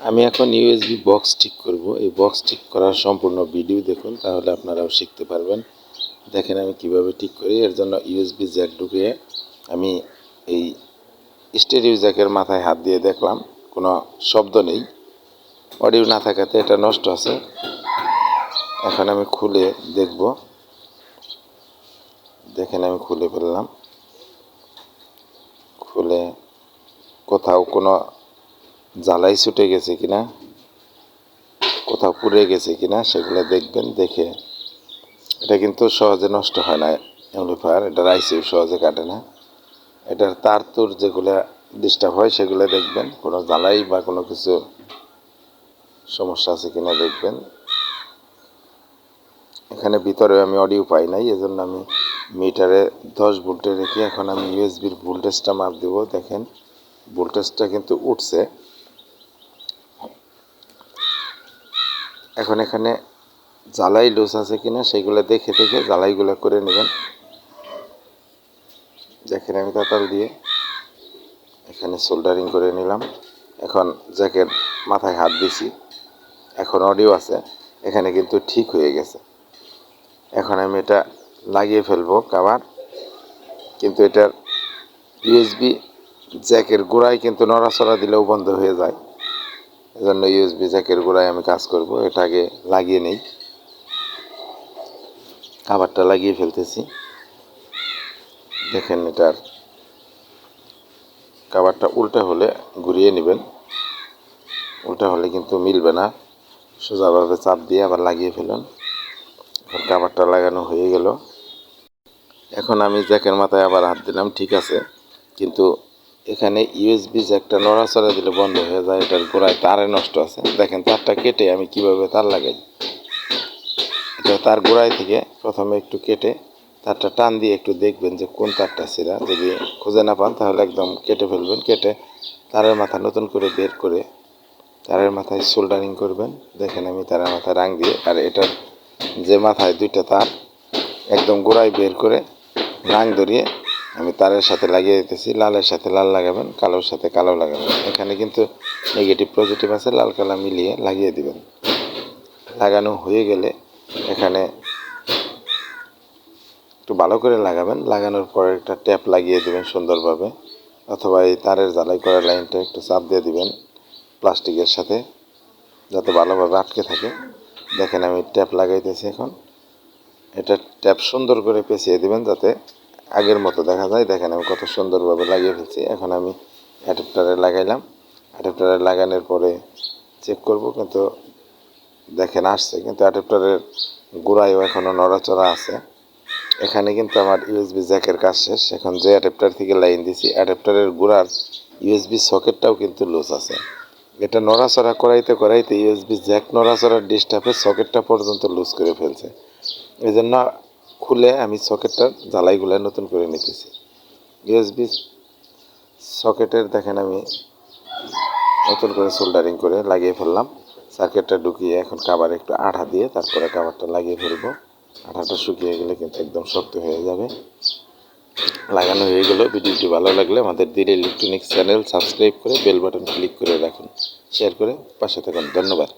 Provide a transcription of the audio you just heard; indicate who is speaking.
Speaker 1: আমি এখন USB box ঠিক করব। এই বক্স ঠিক করার সম্পূর্ণ ভিডিও দেখুন, তাহলে আপনারাও শিখতে পারবেন। দেখেন আমি কীভাবে ঠিক করি। এর জন্য ইউএসবি জ্যাক ঢুকিয়ে আমি এই স্টেরিও জ্যাকের মাথায় হাত দিয়ে দেখলাম, কোনো শব্দ নেই। অডিও না থাকাতে এটা নষ্ট আছে। এখন আমি খুলে দেখব। দেখেন আমি খুলে ফেললাম। খুলে কোথাও কোনো জ্বালাই ছুটে গেছে কিনা, কোথাও পুড়ে গেছে কিনা, সেগুলো দেখবেন, দেখে। এটা কিন্তু সহজে নষ্ট হয় না অ্যাম্পলিফায়ার এটা আইসিউ সহজে কাটে না। এটার তার তুর যেগুলো ডিস্টার্ব হয়, সেগুলো দেখবেন। কোনো জ্বালাই বা কোনো কিছু সমস্যা আছে কিনা দেখবেন। এখানে ভিতরে আমি অডিও পাই নাই, এজন্য আমি মিটারে দশ ভোল্টে রেখে এখন আমি ইউএসবির ভোল্টেজটা মাপ দেবো। দেখেন, ভোল্টেজটা কিন্তু উঠছে। এখন এখানে জ্বালাই লুজ আছে কিনা সেগুলো দেখে দেখে জ্বালাইগুলো করে নেবেন। দেখেন আমি তাতাল দিয়ে এখানে সোল্ডারিং করে নিলাম। এখন জ্যাকের মাথায় হাত দিছি। এখন অডিও আছে। এখানে কিন্তু ঠিক হয়ে গেছে। এখন আমি এটা লাগিয়ে ফেলব কাবার কিন্তু এটার ইউএসবি জ্যাকের গোড়ায় কিন্তু নড়াচড়া দিলেও বন্ধ হয়ে যায়। এজন্য ইউএসবি জ্যাকের গোড়ায় আমি কাজ করব। এটা আগে লাগিয়ে নেই। খাবারটা লাগিয়ে ফেলতেছি। দেখেন এটার কাবারটা উল্টা হলে ঘুরিয়ে নেবেন। উল্টা হলে কিন্তু মিলবে না। সোজাভাবে চাপ দিয়ে আবার লাগিয়ে ফেলুন। এখন কাবারটা লাগানো হয়ে গেল। এখন আমি জ্যাকের মাথায় আবার হাত দিলাম, ঠিক আছে। কিন্তু এখানে ইউএসবি জ্যাকটা নড়াচড়া দিলে বন্ধ হয়ে যায়, এটার গোড়ায় তারে নষ্ট আছে। দেখেন, তারটা কেটে আমি কীভাবে তার লাগাই? এটা তার গোড়ায় থেকে প্রথমে একটু কেটে তারটা টান দিয়ে একটু দেখবেন যে কোন তারটা ছিঁড়া। যদি খুঁজে না পান, তাহলে একদম কেটে ফেলবেন। কেটে তারের মাথা নতুন করে বের করে তারের মাথায় সোল্ডারিং করবেন। দেখেন আমি তারের মাথায় রাং দিয়ে, আর এটার যে মাথায় দুইটা তার, একদম গোড়ায় বের করে রাং ধরিয়ে আমি তারের সাথে লাগিয়ে দিতেছি, লালের সাথে লাল লাগাবেন, কালোর সাথে কালো লাগাবেন। এখানে কিন্তু নেগেটিভ পজিটিভ আছে, লাল কালা মিলিয়ে লাগিয়ে দিবেন। লাগানো হয়ে গেলে এখানে একটু ভালো করে লাগাবেন। লাগানোর পরে একটা ট্যাপ লাগিয়ে দিবেন সুন্দরভাবে, অথবা এই তারের জ্বালাই করা লাইনটা একটু চাপ দিয়ে দিবেন প্লাস্টিকের সাথে, যাতে ভালোভাবে আটকে থাকে। দেখেন আমি ট্যাপ লাগাইতেছি এখন। এটা ট্যাপ সুন্দর করে পেঁচিয়ে দিবেন যাতে আগের মতো দেখা যায়। দেখেন আমি কত সুন্দরভাবে লাগিয়ে ফেলছি। এখন আমি অ্যাডাপ্টারে লাগাইলাম। অ্যাডাপ্টারে লাগানোর পরে চেক করব, কিন্তু দেখেন আসছে। কিন্তু অ্যাডাপ্টারের গোড়ায়ও এখনও নড়াচড়া আছে। এখানে কিন্তু আমার ইউএসবি জ্যাকের কাজ শেষ। এখন যে অ্যাডাপ্টার থেকে লাইন দিছি অ্যাডাপ্টারের গোড়ার ইউএসবি সকেটটাও কিন্তু লুজ আছে। এটা নড়াচড়া করাইতে করাইতে ইউএসবি জ্যাক নড়াচড়ার ডিস্টার্বে সকেটটা পর্যন্ত লুজ করে ফেলছে। এই জন্য খুলে আমি সকেটটার জ্বালাইগুলো নতুন করে নিতেছি। ইউএসবি সকেটের দেখেন আমি নতুন করে সোল্ডারিং করে লাগিয়ে ফেললাম। সার্কিটটা ঢুকিয়ে এখন কাবার একটু আঠা দিয়ে তারপরে কাবারটা লাগিয়ে ফেলব। আঠাটা শুকিয়ে গেলে কিন্তু একদম শক্ত হয়ে যাবে। লাগানো হয়ে গেল। ভিডিওটি ভালো লাগলে আমাদের দিল ইলেকট্রনিক্স চ্যানেল সাবস্ক্রাইব করে বেল বাটন ক্লিক করে রাখুন। শেয়ার করে পাশে থাকুন। ধন্যবাদ।